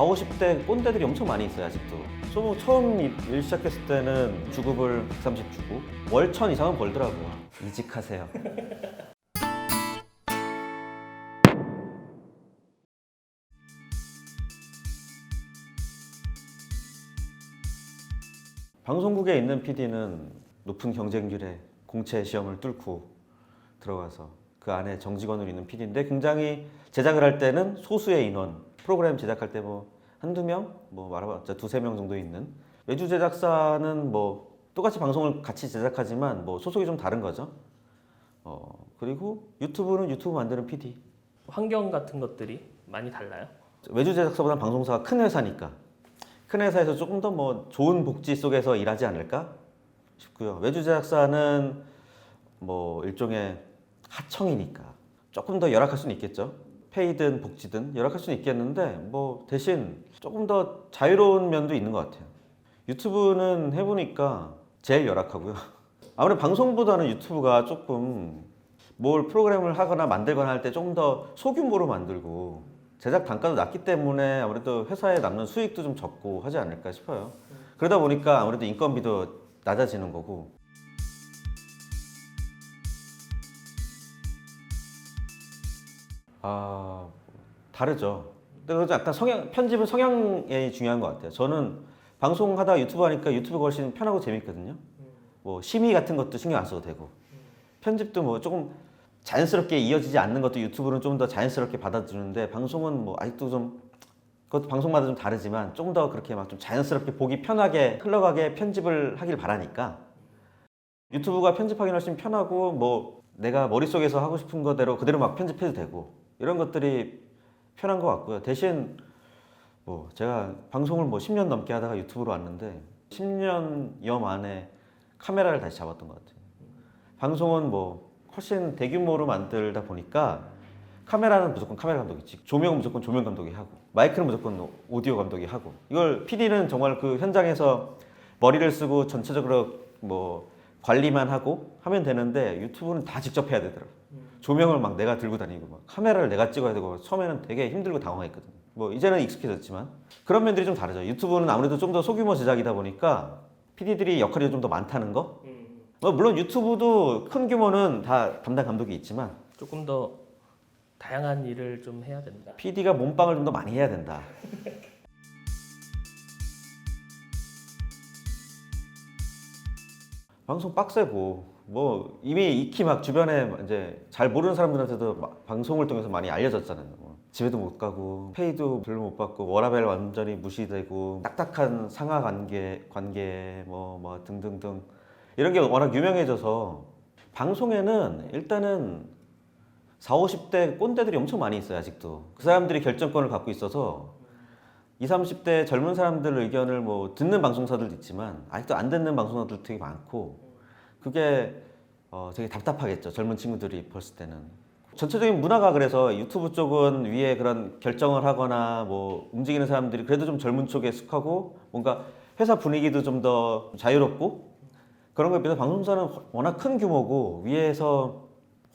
4, 50대 꼰대들이 엄청 많이 있어요 아직도. 저 처음 일- 일 시작했을 때는 주급을 130 주고 월 천 이상은 벌더라고요. 이직하세요. 방송국에 있는 PD는 높은 경쟁률에 공채 시험을 뚫고 들어가서 그 안에 정직원으로 있는 PD인데 굉장히 제작을 할 때는 소수의 인원 프로그램 제작할 때 뭐 한두 명, 뭐 말해봤자 두세 명 정도 있는 외주 제작사는 뭐 똑같이 방송을 같이 제작하지만 뭐 소속이 좀 다른 거죠. 어 그리고 유튜브는 유튜브 만드는 PD 환경 같은 것들이 많이 달라요. 외주 제작사보다 방송사가 큰 회사니까 큰 회사에서 조금 더 뭐 좋은 복지 속에서 일하지 않을까 싶고요. 외주 제작사는 뭐 일종의 하청이니까 조금 더 열악할 수는 있겠죠. 페이든 복지든 열악할 수는 있겠는데 뭐 대신 조금 더 자유로운 면도 있는 것 같아요. 유튜브는 해보니까 제일 열악하고요. 아무래도 방송보다는 유튜브가 조금 뭘 프로그램을 하거나 만들거나 할 때 조금 더 소규모로 만들고 제작 단가도 낮기 때문에 아무래도 회사에 남는 수익도 좀 적고 하지 않을까 싶어요. 그러다 보니까 아무래도 인건비도 낮아지는 거고. 아 다르죠. 근데 약간 성향 편집은 성향이 중요한 것 같아요. 저는 방송하다 유튜브 하니까 유튜브가 훨씬 편하고 재밌거든요. 뭐 심의 같은 것도 신경 안 써도 되고 편집도 뭐 조금 자연스럽게 이어지지 않는 것도 유튜브는 좀 더 자연스럽게 받아주는데 방송은 뭐 아직도 좀 그것도 방송마다 좀 다르지만 좀 더 그렇게 막 좀 자연스럽게 보기 편하게 흘러가게 편집을 하길 바라니까 유튜브가 편집하기는 훨씬 편하고 뭐 내가 머릿속에서 하고 싶은 거대로 그대로 막 편집해도 되고 이런 것들이 편한 것 같고요. 대신 뭐 제가 방송을 뭐 10년 넘게 하다가 유튜브로 왔는데 10년여 만에 카메라를 다시 잡았던 것 같아요. 방송은 뭐 훨씬 대규모로 만들다 보니까 카메라는 무조건 카메라 감독이 찍고 조명은 무조건 조명 감독이 하고 마이크는 무조건 오디오 감독이 하고 이걸 PD는 정말 그 현장에서 머리를 쓰고 전체적으로 뭐 관리만 하고 하면 되는데 유튜브는 다 직접 해야 되더라고. 조명을 막 내가 들고 다니고 막 카메라를 내가 찍어야 되고 처음에는 되게 힘들고 당황했거든. 뭐 이제는 익숙해졌지만 그런 면들이 좀 다르죠. 유튜브는 아무래도 좀 더 소규모 제작이다 보니까 PD들이 역할이 좀 더 많다는 거. 뭐 물론 유튜브도 큰 규모는 다 담당 감독이 있지만 조금 더 다양한 일을 좀 해야 된다. PD가 몸빵을 좀 더 많이 해야 된다. 방송 빡세고 뭐 이미 익히 막 주변에 이제 잘 모르는 사람들한테도 막 방송을 통해서 많이 알려졌잖아요. 뭐 집에도 못 가고 페이도 별로 못 받고 워라벨 완전히 무시되고 딱딱한 상하 관계 관계 뭐 뭐 등등등 이런 게 워낙 유명해져서 방송에는 일단은 4, 50대 꼰대들이 엄청 많이 있어요, 아직도. 그 사람들이 결정권을 갖고 있어서 20, 30대 젊은 사람들 의견을 뭐 듣는 방송사들도 있지만 아직도 안 듣는 방송사들도 되게 많고 그게 어 되게 답답하겠죠, 젊은 친구들이 봤을 때는. 전체적인 문화가 그래서 유튜브 쪽은 위에 그런 결정을 하거나 뭐 움직이는 사람들이 그래도 좀 젊은 쪽에 속하고 뭔가 회사 분위기도 좀 더 자유롭고 그런 거에 비해서 방송사는 워낙 큰 규모고 위에서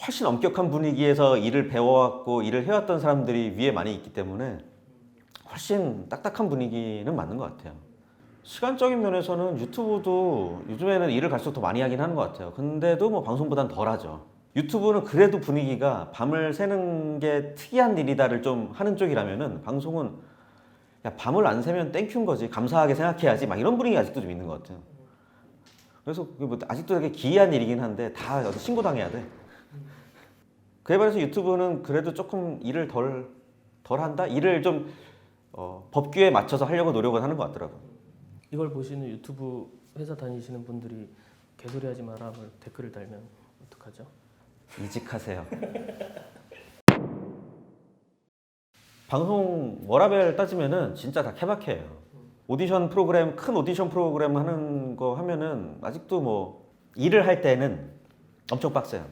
훨씬 엄격한 분위기에서 일을 배워왔고 일을 해왔던 사람들이 위에 많이 있기 때문에 훨씬 딱딱한 분위기는 맞는 것 같아요. 시간적인 면에서는 유튜브도 요즘에는 일을 갈수록 더 많이 하긴 하는 것 같아요. 근데도 뭐 방송보단 덜 하죠. 유튜브는 그래도 분위기가 밤을 새는 게 특이한 일이다를 좀 하는 쪽이라면은 방송은 야 밤을 안 새면 땡큐인 거지 감사하게 생각해야지 막 이런 분위기 아직도 좀 있는 것 같아요. 그래서 뭐 아직도 되게 기이한 일이긴 한데 다 어디 신고당해야 돼. 그에 반해서 유튜브는 그래도 조금 일을 덜, 덜 한다? 일을 좀 어, 법규에 맞춰서 하려고 노력을 하는 것 같더라고요. 이걸 보시는 유튜브 회사 다니시는 분들이 개소리 하지 마라 뭐 댓글을 달면 어떡하죠? 이직하세요. 방송 워라벨 따지면은 진짜 다 케바케예요. 오디션 프로그램 큰 오디션 프로그램 하는 거 하면은 아직도 뭐 일을 할 때는 엄청 빡세요.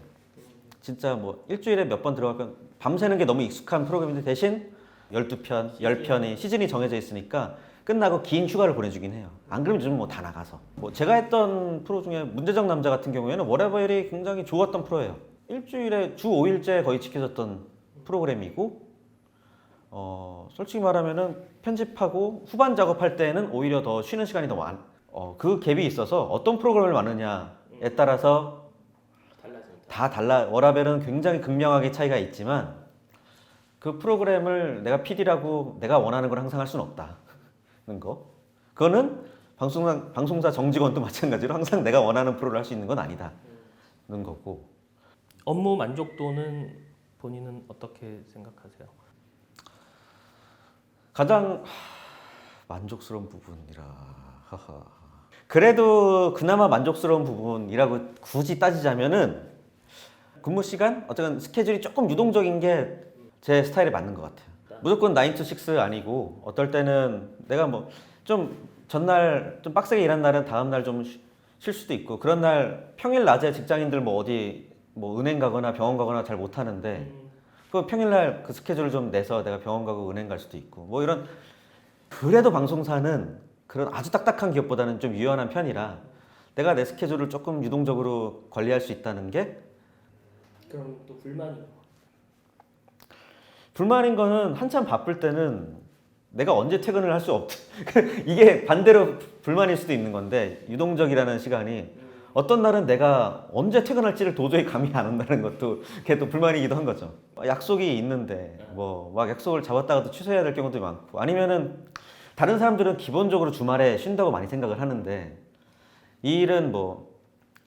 진짜 뭐 일주일에 몇 번 들어가면 밤새는 게 너무 익숙한 프로그램인데 대신 12편, 10편이 시즌이 정해져 있으니까 끝나고 긴 휴가를 보내주긴 해요. 안 그러면 요즘 뭐 다 나가서. 뭐 제가 했던 프로 중에 문제적 남자 같은 경우에는 워라벨이 굉장히 좋았던 프로예요. 일주일에 주 5일째 거의 지켜졌던 프로그램이고 어, 솔직히 말하면은 편집하고 후반 작업할 때는 오히려 더 쉬는 시간이 더 많. 어, 그 갭이 있어서 어떤 프로그램을 많으냐에 따라서. 다 달라. 워라벨은 굉장히 극명하게 차이가 있지만 그 프로그램을 내가 PD라고 내가 원하는 걸 항상 할 수는 없다 는 거. 그거는 방송사 방송사 정직원도 마찬가지로 항상 내가 원하는 프로를 할 수 있는 건 아니다 는 거고. 업무 만족도는 본인은 어떻게 생각하세요? 가장 하, 만족스러운 부분이라 하하. 그래도 그나마 만족스러운 부분이라고 굳이 따지자면은 근무 시간 어쨌든 스케줄이 조금 유동적인 게 제 스타일에 맞는 것 같아요. 무조건 9 to 6 아니고 어떨 때는 내가 뭐 좀 전날 좀 빡세게 일한 날은 다음 날 좀 쉴 수도 있고 그런 날 평일 낮에 직장인들 뭐 어디 뭐 은행 가거나 병원 가거나 잘 못 하는데 그 평일 날 그 스케줄을 좀 내서 내가 병원 가고 은행 갈 수도 있고 뭐 이런 그래도 방송사는 그런 아주 딱딱한 기업보다는 좀 유연한 편이라 내가 내 스케줄을 조금 유동적으로 관리할 수 있다는 게 그럼 또 불만이 불만인 거는 한참 바쁠 때는 내가 언제 퇴근을 할 수 없. 이게 반대로 불만일 수도 있는 건데 유동적이라는 시간이 어떤 날은 내가 언제 퇴근할지를 도저히 감이 안 온다는 것도 그게 또 불만이기도 한 거죠. 약속이 있는데 뭐 막 약속을 잡았다가도 취소해야 될 경우도 많고 아니면은 다른 사람들은 기본적으로 주말에 쉰다고 많이 생각을 하는데 이 일은 뭐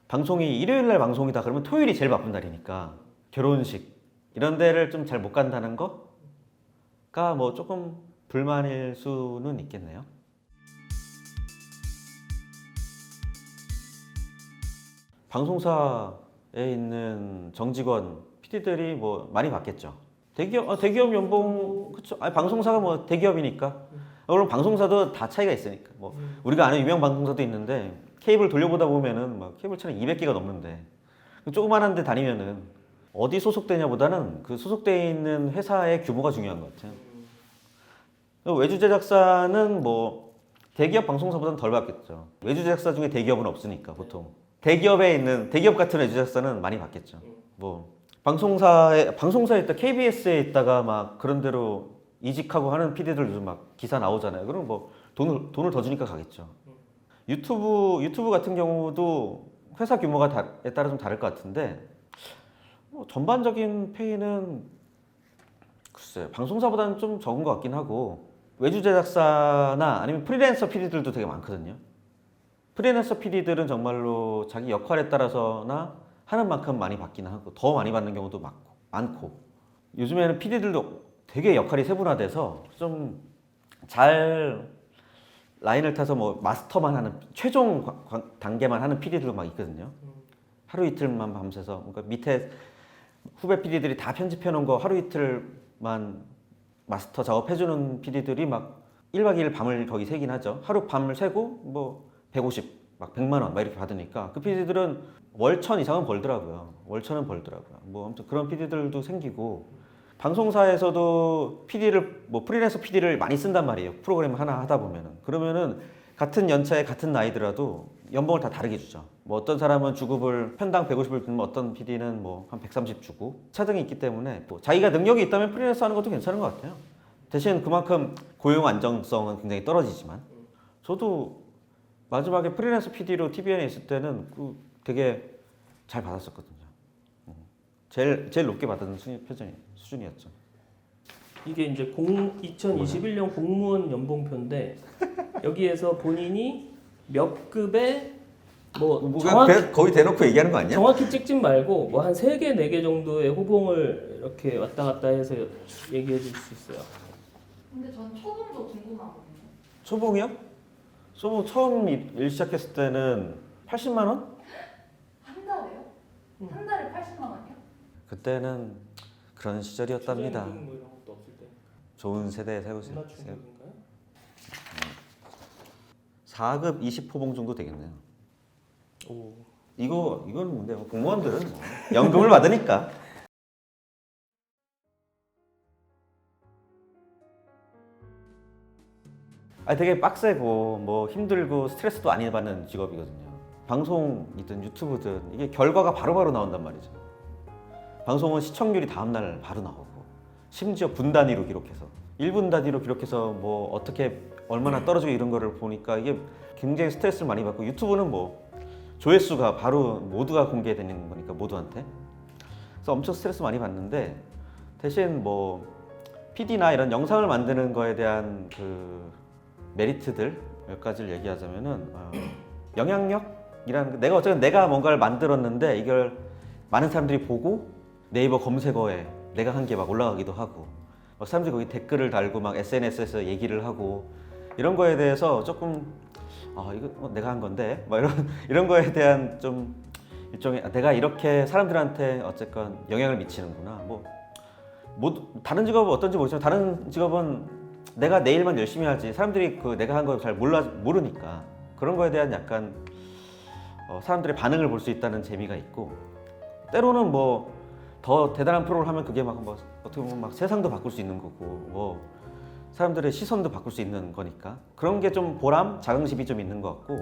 방송이 일요일 날 방송이다 그러면 토요일이 제일 바쁜 날이니까 결혼식 이런 데를 좀 잘 못 간다는 거가 뭐 조금 불만일 수는 있겠네요. 방송사에 있는 정직원 PD들이 뭐 많이 받겠죠. 대기업 어, 대기업 연봉 그쵸? 아니, 방송사가 뭐 대기업이니까. 물론 방송사도 다 차이가 있으니까. 뭐 우리가 아는 유명 방송사도 있는데 케이블 돌려보다 보면은 막 케이블 채널 200개가 넘는데 조그만한 데 다니면은 어디 소속되냐보다는 그 소속돼 있는 회사의 규모가 중요한 것 같아요. 외주 제작사는 뭐 대기업 방송사보다는 덜 받겠죠. 외주 제작사 중에 대기업은 없으니까 보통 대기업에 있는 대기업 같은 외주 제작사는 많이 받겠죠. 뭐 방송사에 방송사에 있다 KBS에 있다가 막 그런 데로 이직하고 하는 PD들도 막 기사 나오잖아요. 그럼 뭐 돈을 돈을 더 주니까 가겠죠. 유튜브 유튜브 같은 경우도 회사 규모가 에 따라 좀 다를 것 같은데 뭐 전반적인 페이는 글쎄 방송사보다는 좀 적은 것 같긴 하고 외주 제작사나 아니면 프리랜서 PD들도 되게 많거든요. 프리랜서 PD들은 정말로 자기 역할에 따라서나 하는 만큼 많이 받기는 하고 더 많이 받는 경우도 많고 많고 요즘에는 PD들도 되게 역할이 세분화돼서 좀 잘 라인을 타서 뭐 마스터만 하는 최종 단계만 하는 PD들도 막 있거든요. 하루 이틀만 밤새서 그러니까 밑에 후배 PD들이 다 편집해 놓은 거 하루 이틀만 마스터 작업해 주는 PD들이 막 1박 2일 밤을 거기 새긴 하죠. 하루 밤을 새고 뭐 150, 막 100만 원 막 이렇게 받으니까 그 PD들은 월천 이상은 벌더라고요. 월천은 벌더라고요. 뭐 아무튼 그런 PD들도 생기고 방송사에서도 PD를 뭐 프리랜서 PD를 많이 쓴단 말이에요. 프로그램 하나 하다 보면은 그러면은 같은 연차에 같은 나이더라도 연봉을 다 다르게 주죠. 뭐 어떤 사람은 주급을 편당 150을 주면 어떤 PD는 뭐 한 130 주고 차등이 있기 때문에 뭐 자기가 능력이 있다면 프리랜서 하는 것도 괜찮은 것 같아요. 대신 그만큼 고용 안정성은 굉장히 떨어지지만 저도 마지막에 프리랜서 PD로 TVN에 있을 때는 그 되게 잘 받았었거든요. 음. 제일 제일 높게 받은 수준이었죠. 이게 이제 공 2021년 공무원 연봉표인데 여기에서 본인이 몇 급에 뭐 정확히, 거의 대놓고 얘기하는 거 아니야? 정확히 찍진 말고 뭐 한 세 개 네 개 정도의 호봉을 이렇게 왔다 갔다 해서 얘기해 줄 수 있어요. 근데 전 초봉도 궁금하거든요. 초봉이요? 초봉 처음 일, 일 시작했을 때는 80만 원? 한 달에요? 한 달에 80만 원이요? 그때는 그런 시절이었답니다. 추장금 뭐 이런. 좋은 세대에 살고 있어요. 문화 충격인가요? 4급 20호봉 정도 되겠네요. 오. 이거 이건 뭔데요? 공무원들은 뭐 연금을 받으니까. 아 되게 빡세고 뭐 힘들고 스트레스도 많이 받는 직업이거든요. 방송이든 유튜브든 이게 결과가 바로바로 나온단 말이죠. 방송은 시청률이 다음 날 바로 나오고 심지어 분 단위로 기록해서. 1분 단위로 기록해서 뭐 어떻게 얼마나 떨어지고 이런 거를 보니까 이게 굉장히 스트레스를 많이 받고 유튜브는 뭐 조회수가 바로 모두가 공개되는 거니까 모두한테. 그래서 엄청 스트레스 많이 받는데 대신 뭐 PD나 이런 영상을 만드는 거에 대한 그 메리트들 몇 가지를 얘기하자면은 어, 영향력이라는 게 내가 어쨌든 내가 뭔가를 만들었는데 이걸 많은 사람들이 보고 네이버 검색어에 내가 한 게 막 올라가기도 하고 막 사람들이 거기 댓글을 달고 막 SNS에서 얘기를 하고 이런 거에 대해서 조금 아 이거 뭐 내가 한 건데? 막 이런 이런 거에 대한 좀 일종의 아, 내가 이렇게 사람들한테 어쨌건 영향을 미치는구나. 뭐 모두 다른 직업은 어떤지 모르지만 다른 직업은 내가 내 일만 열심히 하지 사람들이 그 내가 한 걸 잘 몰라 모르니까 그런 거에 대한 약간 어, 사람들의 반응을 볼 수 있다는 재미가 있고 때로는 뭐 더 대단한 프로를 하면 그게 막뭐 어떻게 보면 막 세상도 바꿀 수 있는 거고 뭐 사람들의 시선도 바꿀 수 있는 거니까 그런 게 좀 보람 자긍심이 좀 있는 것 같고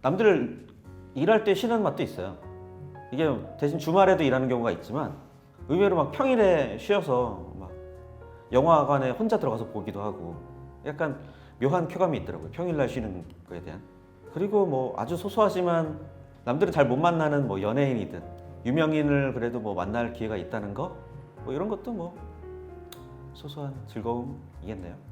남들 일할 때 쉬는 맛도 있어요 이게 대신 주말에도 일하는 경우가 있지만 의외로 막 평일에 쉬어서 막 영화관에 혼자 들어가서 보기도 하고 약간 묘한 쾌감이 있더라고요. 평일날 쉬는 거에 대한. 그리고 뭐 아주 소소하지만 남들은 잘 못 만나는 뭐 연예인이든 유명인을 그래도 뭐 만날 기회가 있다는 거, 뭐 이런 것도 뭐 소소한 즐거움이겠네요.